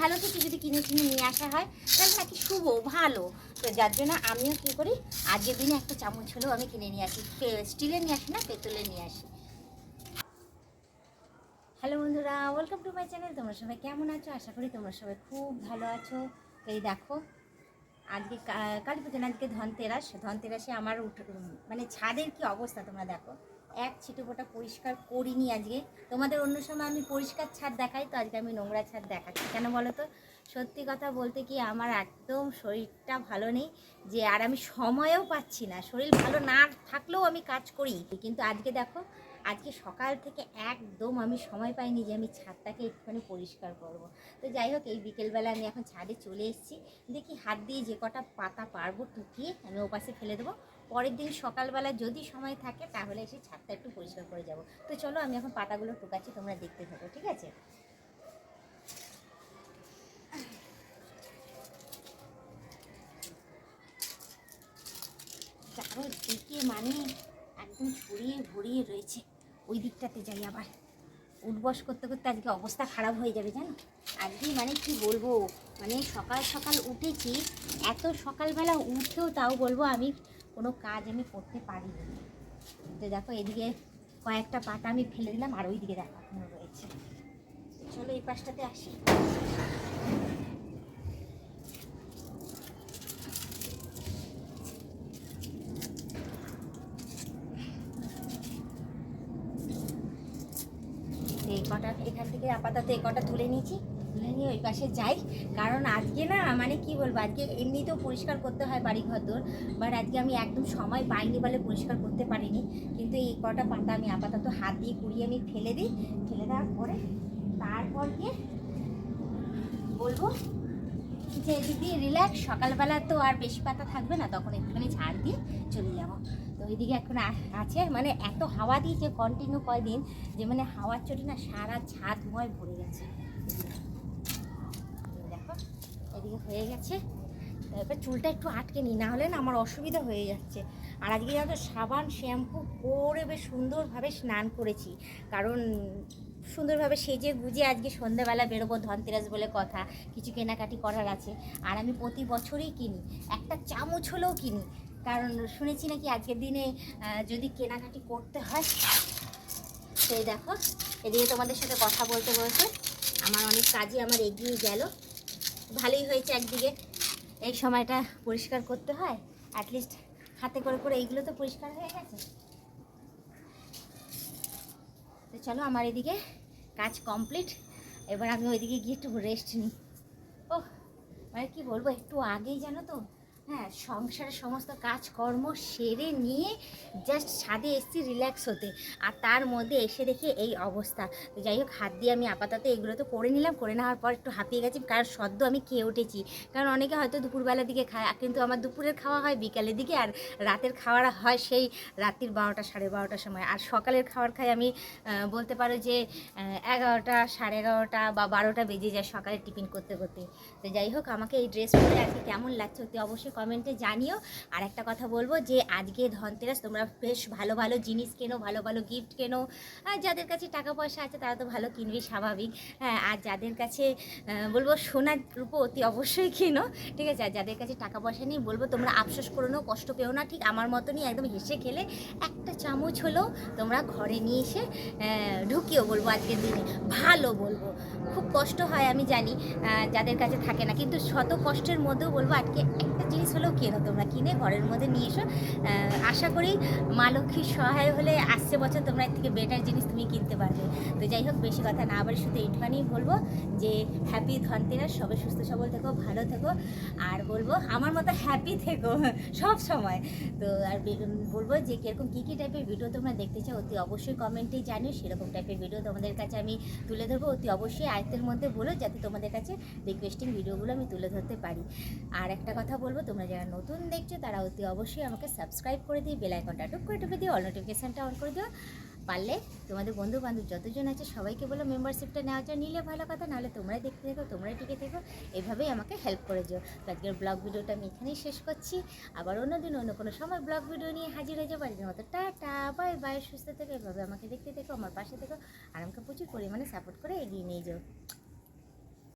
ভালো কিছু যদি কিনে কিনে নিয়ে আসা হয়, তাহলে নাকি শুভ, ভালো। তো যার জন্য আমিও কী করি আজকের দিনে একটা চামচ হলেও আমি কিনে নিয়ে আসি। স্টিলের নিয়ে আসি না পেতলের নিয়ে আসি। হ্যালো বন্ধুরা ওয়েলকাম টু মাই চ্যানেল তোমরা সবাই কেমন আছো? আশা করি তোমরা সবাই খুব ভালো আছো। এই দেখো, আজকে কালী পুজো আজকে ধনতেরাস। ধনতেরাসে আমার উঠ- মানে ছাদের কি অবস্থা তোমরা দেখো। এক ছিটুপোটা পরিষ্কার করিনি আজকে। তোমাদের অন্য সময় আমি পরিষ্কার ছাদ দেখাই, তো আজকে আমি নোংরা ছাদ দেখাচ্ছি। কেন বলো তো? সত্যি কথা বলতে কি আমার একদম শরীরটা ভালো নেই, যে আর আমি সময়ও পাচ্ছি না। শরীর ভালো না থাকলেও আমি কাজ করি। কিন্তু আজকে দেখো, আজকে সকাল থেকে একদম আমি সময় পাইনি যে আমি ছাদটাকে একটুখানি পরিষ্কার করব। তো যাই হোক, এই বিকেলবেলা আমি এখন ছাদে চলে এসেছি। দেখি হাত দিয়ে যে কটা পাতা পারব টুকিয়ে আমি ওপাশে ফেলে দেবো। পরের দিন সকালবেলা যদি সময় থাকে, তাহলে এসে ছাদটা একটু পরিষ্কার করে যাব। তো চলো, আমি এখন পাতাগুলো টুকাচ্ছি তোমরা দেখতে থাকো, ঠিক আছে? চারোদিকে মানে একদম ছড়িয়ে ভরিয়ে রয়েছে। ওই দিকটাতে যাই আবার। উঠবস করতে করতে আজকে অবস্থা খারাপ হয়ে যাবে, জানো? আজকে মানে কি বলব? মানে সকাল সকাল উঠেছি, এত সকালবেলা উঠেও তাও বলব আমি কোনো কাজ আমি করতে পারিনি। তো দেখো, এদিকে কয়েকটা পাতা আমি ফেলে দিলাম, আর ওইদিকে দেখো রয়েছে। চলো এই পাশটাতে আসি। কটা, এখান থেকে আপাতত এই কটা তুলে নিয়েছি। তুলে নিয়ে ওই পাশে যাই। কারণ আজকে না মানে কি বলব, আজকে এমনিতেও পরিষ্কার করতে হয় বাড়ি ঘর দোর বাট আজকে আমি একদম সময় পাইনি বলে পরিষ্কার করতে পারিনি। কিন্তু এই কটা পাতা আমি আপাতত হাত দিয়ে কুড়িয়ে আমি ফেলে দিই। ফেলে দেওয়ার পরে তারপর গিয়ে বলব যে, দিদি রিল্যাক্স সকালবেলা তো আর বেশি পাতা থাকবে না, তখন একটুখানি ঝাড় দিয়ে চলে যাব। তো ওইদিকে এখন আছে। মানে এত হাওয়া দিয়েছে কন্টিনিউ কয়দিন যে মানে হাওয়ার চোটে না সারা ছাদ ছাদময় ভরে গেছে। দেখো, এদিকে হয়ে গেছে। তো এবার চুলটা একটু আটকে নিই না হলে না আমার অসুবিধা হয়ে যাচ্ছে। আর আজকে তো সাবান, শ্যাম্পু করে বেশ সুন্দরভাবে স্নান করেছি। কারণ সুন্দরভাবে সেজে গুজে আজকে সন্ধ্যাবেলা বেরোবো ধনতেরাস বলে কথা। কিছু কেনাকাটি করার আছে। আর আমি প্রতি বছরই কিনি। একটা চামচ হলেও কিনি। কারণ শুনেছি নাকি আজকের দিনে যদি কেনাকাটি করতে হয়, সেই দেখো, এদিকে তোমাদের সাথে কথা বলতে বলতে আমার অনেক কাজই আমার এগিয়ে গেল। ভালোই হয়েছে একদিকে এই সময়টা পরিষ্কার করতে হয় অ্যাটলিস্ট হাতে করে করে এইগুলো তো পরিষ্কার হয়ে গেছে। তো চলো আমার এদিকে কাজ কমপ্লিট এবার আমি ওইদিকে গিয়ে একটু রেস্ট নিই। ও মানে কি বলব, একটু আগেই জানো তো? হ্যাঁ সংসারের সমস্ত কাজকর্ম সেরে নিয়ে জাস্ট ছাদে এসেছি রিল্যাক্স হতে। আর তার মধ্যে এসে দেখে এই অবস্থা। তো যাই হোক, হাত দিয়ে আমি আপাতত এগুলো তো করে নিলাম। করে নেওয়ার পর একটু হাঁপিয়ে গেছি, কারণ সদ্য আমি খেয়ে উঠেছি। কারণ অনেকে হয়তো দুপুরবেলার দিকে খায় কিন্তু আমার দুপুরের খাওয়া হয় বিকালের দিকে, আর রাতের খাওয়ার হয় সেই রাত্রির বারোটা সাড়ে বারোটার সময়। আর সকালের খাবার খাই আমি বলতে পারো যে এগারোটা, সাড়ে এগারোটা বা বারোটা বেজে যায় সকালে টিফিন করতে করতে। তো যাই হোক, আমাকে এই ড্রেস পরে আজকে কেমন লাগছে অতি অবশ্যই কমেন্টে জানিও। আর একটা কথা বলব যে, আজকে ধনতেরাস, তোমরা বেশ ভালো ভালো জিনিস কেনো, ভালো ভালো গিফট কেনো। আর যাদের কাছে টাকা পয়সা আছে, তারা তো ভালো কিনবে, স্বাভাবিক। হ্যাঁ আর যাদের কাছে বলব সোনার রূপো অতি অবশ্যই কেনো, ঠিক আছে? আর যাদের কাছে টাকা পয়সা নেই, বলব তোমরা আফসোস করো না কষ্ট পেও না, ঠিক আমার মতনই একদম হেসে খেলে একটা চামচ হলেও তোমরা ঘরে নিয়ে এসে ঢুকিও বলব আজকের দিনে। ভালো বলব। খুব কষ্ট হয়, আমি জানি যাদের কাছে থাকে না। কিন্তু শত কষ্টের মধ্যেও বলব আজকে একটা জিনিস হলেও কেনো তোমরা কিনে ঘরের মধ্যে নিয়ে এসো। আশা করি মা লক্ষ্মীর সহায় হলে আসছে বছর তোমরা এর থেকে বেটার জিনিস তুমি কিনতে পারবে। তো যাই হোক, বেশি কথা না বলে শুধু এইটুখানি বলব যে হ্যাপি ধনতেরাস সবে সুস্থ সবল থেকো, ভালো থেকো। আর বলব, আমার মতো হ্যাপি থেকো সব সময়। তো আর বলব যে, কীরকম কী কী টাইপের ভিডিও তোমরা দেখতে চাও, অতি অবশ্যই কমেন্টেই জানিও। সেরকম টাইপের ভিডিও তোমাদের কাছে আমি তুলে ধরবো। অতি অবশ্যই আয়ত্তের মধ্যে বলো, যাতে তোমাদের কাছে রিকোয়েস্টিং ভিডিওগুলো আমি তুলে ধরতে পারি। আর একটা কথা বলব, তোমরা যারা নতুন দেখছ, তারা অতি অবশ্যই আমাকে সাবস্ক্রাইব করে দিই বেল আইকনটা টুক করে টিপে দিও অল নোটিফিকেশানটা অন করে দিও। পারলে তোমাদের বন্ধু বান্ধব যতজন আছে, সবাইকে বলো মেম্বারশিপটা নেওয়ার জন্য। নিলে ভালো কথা, নাহলে তোমরাই দেখতে থেকো, তোমরাই টিকে থেকো। এভাবেই আমাকে হেল্প করে দিও। তো আজকের ব্লগ ভিডিওটা আমি এখানেই শেষ করছি। আবার অন্যদিন অন্য কোনো সময় ব্লগ ভিডিও নিয়ে হাজির হয়ে যাব। আজকের মতো টাটা বাই বাই সুস্থ থেকে, এভাবে আমাকে দেখতে থেকো, আমার পাশে থেকো। আর আমাকে প্রচুর পরিমাণে সাপোর্ট করে এগিয়ে নিয়ে যাও।